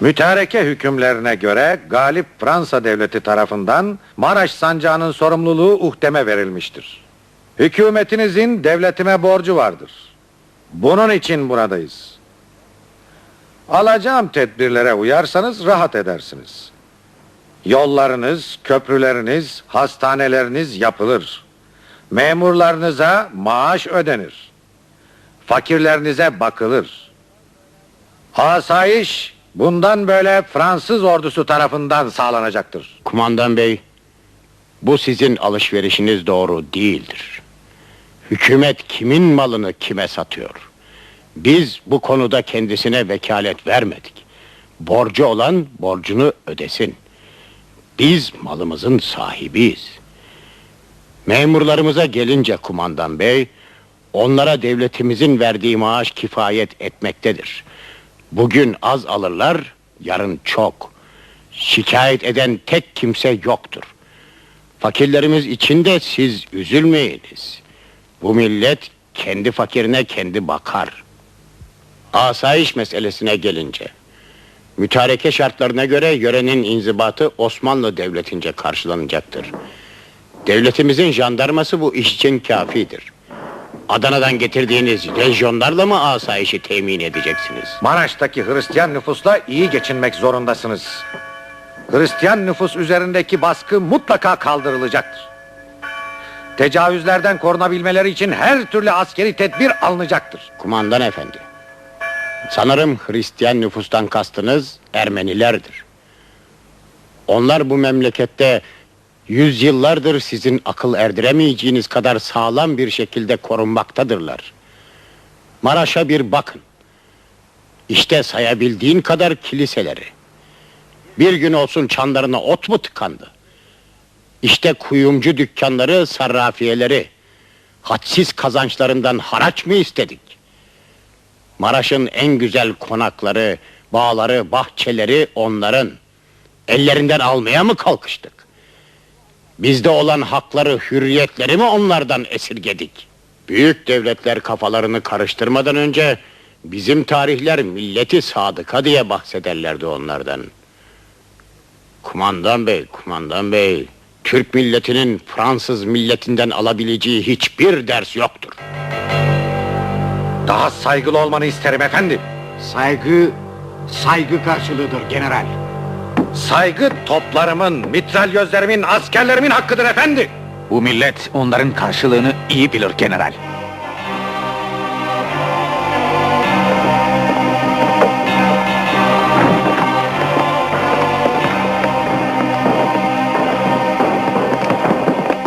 Mütareke hükümlerine göre galip Fransa devleti tarafından Maraş sancağının sorumluluğu uhdeme verilmiştir. Hükümetinizin devletime borcu vardır. Bunun için buradayız. Alacağım tedbirlere uyarsanız rahat edersiniz. Yollarınız, köprüleriniz, hastaneleriniz yapılır. Memurlarınıza maaş ödenir. Fakirlerinize bakılır. Asayiş bundan böyle Fransız ordusu tarafından sağlanacaktır. Kumandan bey, bu sizin alışverişiniz doğru değildir. Hükümet kimin malını kime satıyor? Biz bu konuda kendisine vekalet vermedik. Borcu olan borcunu ödesin. Biz malımızın sahibiyiz. Memurlarımıza gelince kumandan bey, onlara devletimizin verdiği maaş kifayet etmektedir. Bugün az alırlar, yarın çok. Şikayet eden tek kimse yoktur. Fakirlerimiz için de siz üzülmeyiniz. Bu millet kendi fakirine kendi bakar. Asayiş meselesine gelince, mütareke şartlarına göre yörenin inzibatı Osmanlı Devleti'nce karşılanacaktır. Devletimizin jandarması bu iş için kafidir. Adana'dan getirdiğiniz lejyonlarla mı asayişi temin edeceksiniz? Maraş'taki Hristiyan nüfusla iyi geçinmek zorundasınız. Hristiyan nüfus üzerindeki baskı mutlaka kaldırılacaktır. Tecavüzlerden korunabilmeleri için her türlü askeri tedbir alınacaktır. Kumandan efendi. Sanırım Hristiyan nüfustan kastınız Ermenilerdir. Onlar bu memlekette yüzyıllardır sizin akıl erdiremeyeceğiniz kadar sağlam bir şekilde korunmaktadırlar. Maraş'a bir bakın. İşte sayabildiğin kadar kiliseleri. Bir gün olsun çanlarına ot mu tıkandı? İşte kuyumcu dükkanları, sarrafiyeleri. Hadsiz kazançlarından haraç mı istedik? Maraş'ın en güzel konakları, bağları, bahçeleri onların. Ellerinden almaya mı kalkıştık? Bizde olan hakları, hürriyetleri mi onlardan esirgedik? Büyük devletler kafalarını karıştırmadan önce bizim tarihler milleti sadıka diye bahsederlerdi onlardan. Kumandan bey, kumandan bey, Türk milletinin Fransız milletinden alabileceği hiçbir ders yoktur. Daha saygılı olmanı isterim efendim. Saygı, saygı karşılığıdır general. Saygı toplarımın, mitralyözlerimin, askerlerimin hakkıdır efendi. Bu millet onların karşılığını iyi bilir general.